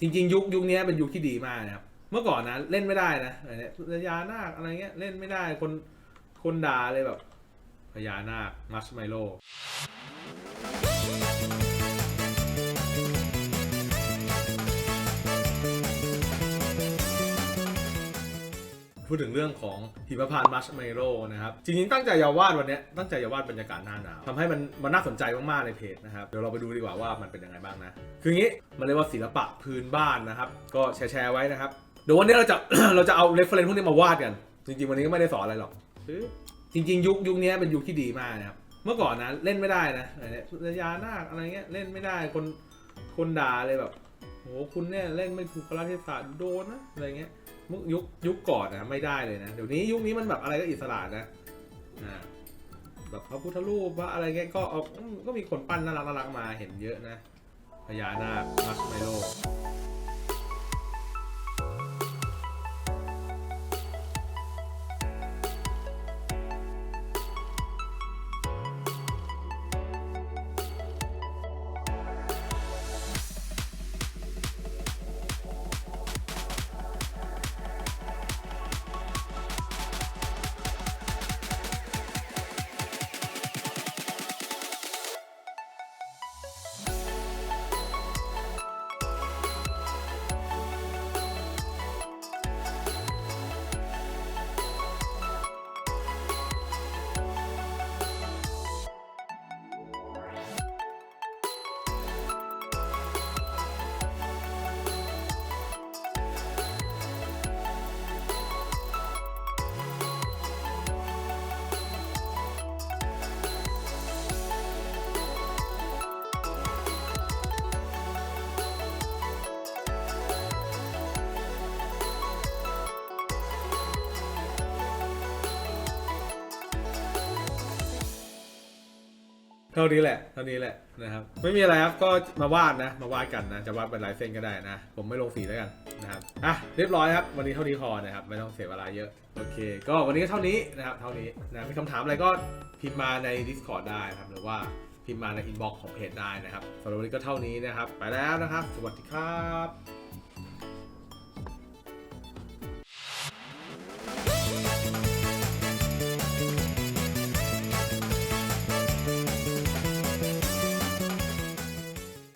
จริง ๆ ยุคยุคนี้เป็นยุคที่ดีมากนะครับ เมื่อก่อนนะเล่นไม่ได้นะอะไรเนี่ยพญานาคอะไรเงี้ยเล่นไม่ได้คนคนด่าเลยแบบพญานาคมัชไมโล พูดถึงเรื่องของหิมพานต์มัชเมโลนะครับ จริงๆ ตั้งใจจะวาดวันนี้ตั้งใจจะวาดบรรยากาศหน้าหนาวทำให้มันมันน่าสนใจมากๆในเพจนะครับ เดี๋ยวเราไปดูดีกว่าว่ามันเป็นยังไงบ้างนะ คืองี้มันเรียกว่าศิลปะพื้นบ้านนะครับ ก็แชร์ๆไว้นะครับ เดี๋ยววันนี้เราจะเราจะเอาเรฟเฟรนพวกนี้มาวาดกัน จริงๆ วันนี้ก็ไม่ได้สอนอะไรหรอกจริงๆ ยุคยุคนี้เป็นยุคที่ดีมากนะครับ เมื่อก่อนนะเล่นไม่ได้นะอะไรเนี่ยพญานาคอะไรเงี้ยเล่นไม่ได้คนคนด่าเลยแบบ โหคุณเนี่ยเล่นไม่ถูกกาลเทศะโดนนะอะไรเงี้ยมุกยุคยุคก่อนนะไม่ได้เลยนะ เดี๋ยวนี้ยุคนี้มันแบบอะไรก็อิสระนะอ่าแบบพระพุทธรูปว่าอะไรเงี้ยก็เอาอืมก็มีคนปั้นน่ารักน่ารักมาเห็นเยอะนะพญานาคมัสไมโล Bye. เท่านี้แหละ เท่านี้แหละนะครับ ไม่มีอะไรครับ ก็มาวาดนะ มาวาดกันนะ จะวาดเป็นลายเส้นก็ได้นะ ผมไม่ลงสีแล้วกันนะครับ อะ เรียบร้อยครับ วันนี้เท่านี้พอนะครับ ไม่ต้องเสียเวลาเยอะ โอเค ก็วันนี้ก็เท่านี้นะครับ เท่านี้นะ มีคำถามอะไรก็พิมพ์มาใน Discord ได้ครับ หรือว่าพิมพ์มาในอินบ็อกซ์ของเพจได้นะครับสำหรับวันนี้ก็เท่านี้นะครับ ไปแล้วนะครับ สวัสดีครับ